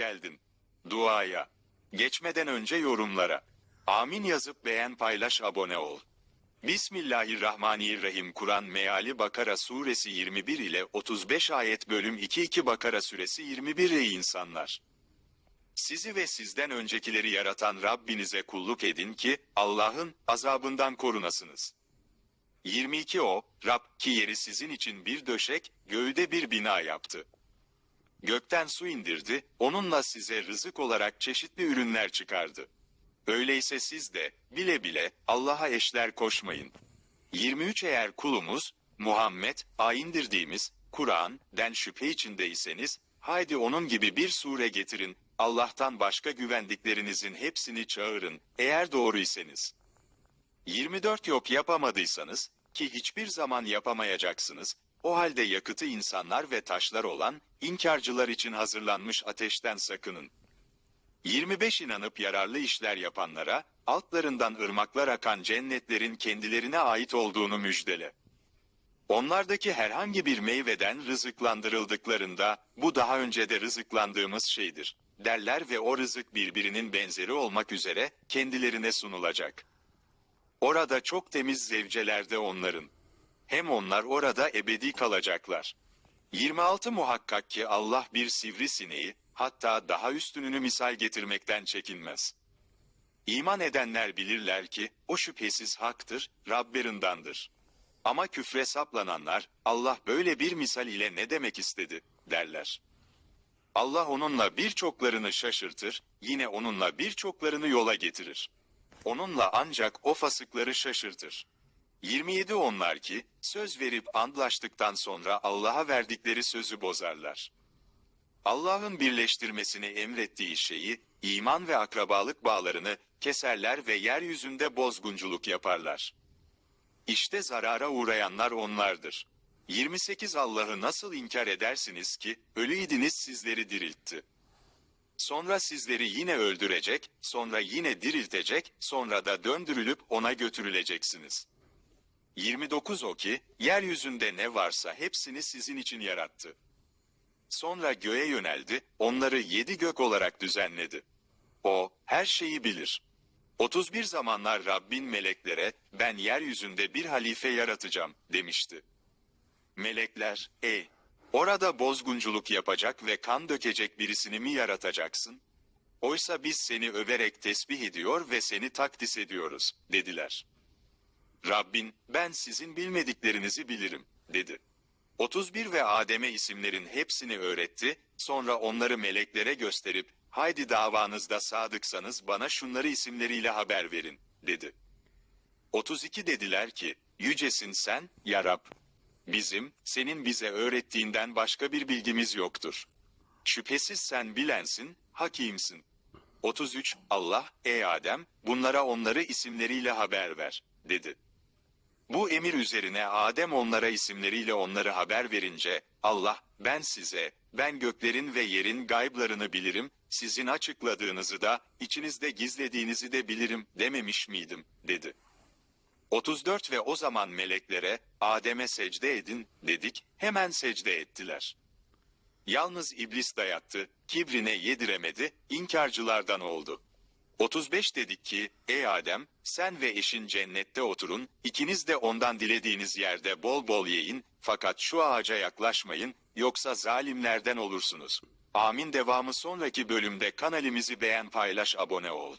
geldin. Duaya. Geçmeden önce yorumlara. Amin yazıp beğen paylaş abone ol. Bismillahirrahmanirrahim Kur'an meali Bakara suresi 21 ile 35 ayet bölüm 22 Bakara suresi 21 ey insanlar. Sizi ve sizden öncekileri yaratan Rabbinize kulluk edin ki Allah'ın azabından korunasınız. 22 O, Rab ki yeri sizin için bir döşek, göğde bir bina yaptı. Gökten su indirdi, onunla size rızık olarak çeşitli ürünler çıkardı. Öyleyse siz de bile bile Allah'a eşler koşmayın. 23 Eğer kulumuz Muhammed a indirdiğimiz Kur'an den şüphe içindeyseniz haydi onun gibi bir sure getirin. Allah'tan başka güvendiklerinizin hepsini çağırın eğer doğruysanız. 24 yok yapamadıysanız ki hiçbir zaman yapamayacaksınız. O halde yakıtı insanlar ve taşlar olan inkarcılar için hazırlanmış ateşten sakının. 25 inanıp yararlı işler yapanlara, altlarından ırmaklar akan cennetlerin kendilerine ait olduğunu müjdele. Onlardaki herhangi bir meyveden rızıklandırıldıklarında, bu daha önce de rızıklandığımız şeydir, derler ve o rızık birbirinin benzeri olmak üzere kendilerine sunulacak. Orada çok temiz zevcelerde onların. Hem onlar orada ebedi kalacaklar. 26 Muhakkak ki Allah bir sivrisineği, hatta daha üstününü misal getirmekten çekinmez. İman edenler bilirler ki, o şüphesiz haktır, Rabberindandır. Ama küfre saplananlar, Allah böyle bir misal ile ne demek istedi, derler. Allah onunla birçoklarını şaşırtır, yine onunla birçoklarını yola getirir. Onunla ancak o fasıkları şaşırtır. 27 onlar ki, söz verip andlaştıktan sonra Allah'a verdikleri sözü bozarlar. Allah'ın birleştirmesini emrettiği şeyi, iman ve akrabalık bağlarını keserler ve yeryüzünde bozgunculuk yaparlar. İşte zarara uğrayanlar onlardır. 28 Allah'ı nasıl inkar edersiniz ki, ölüydiniz sizleri diriltti. Sonra sizleri yine öldürecek, sonra yine diriltecek, sonra da döndürülüp ona götürüleceksiniz. 29 O ki, yeryüzünde ne varsa hepsini sizin için yarattı. Sonra göğe yöneldi, onları yedi gök olarak düzenledi. O, her şeyi bilir. 31 zamanlar Rabbin meleklere, ben yeryüzünde bir halife yaratacağım, demişti. Melekler, ey, orada bozgunculuk yapacak ve kan dökecek birisini mi yaratacaksın? Oysa biz seni överek tesbih ediyor ve seni takdis ediyoruz, dediler. Rabbin, ben sizin bilmediklerinizi bilirim, dedi. 31 ve Adem'e isimlerin hepsini öğretti, sonra onları meleklere gösterip, haydi davanızda sadıksanız bana şunları isimleriyle haber verin, dedi. 32 dediler ki, yücesin sen, ya Rab. Bizim, senin bize öğrettiğinden başka bir bilgimiz yoktur. Şüphesiz sen bilensin, hakimsin. 33 Allah, ey Adem, bunlara onları isimleriyle haber ver, dedi. Bu emir üzerine Adem onlara isimleriyle onları haber verince, Allah, ben size, ben göklerin ve yerin gayblarını bilirim, sizin açıkladığınızı da, içinizde gizlediğinizi de bilirim dememiş miydim, dedi. 34 ve o zaman meleklere, Adem'e secde edin, dedik, hemen secde ettiler. Yalnız iblis dayattı, kibrine yediremedi, inkarcılardan oldu. 35 dedik ki, ey Adem, sen ve eşin cennette oturun, ikiniz de ondan dilediğiniz yerde bol bol yiyin, fakat şu ağaca yaklaşmayın, yoksa zalimlerden olursunuz. Amin devamı sonraki bölümde kanalimizi beğen paylaş abone ol.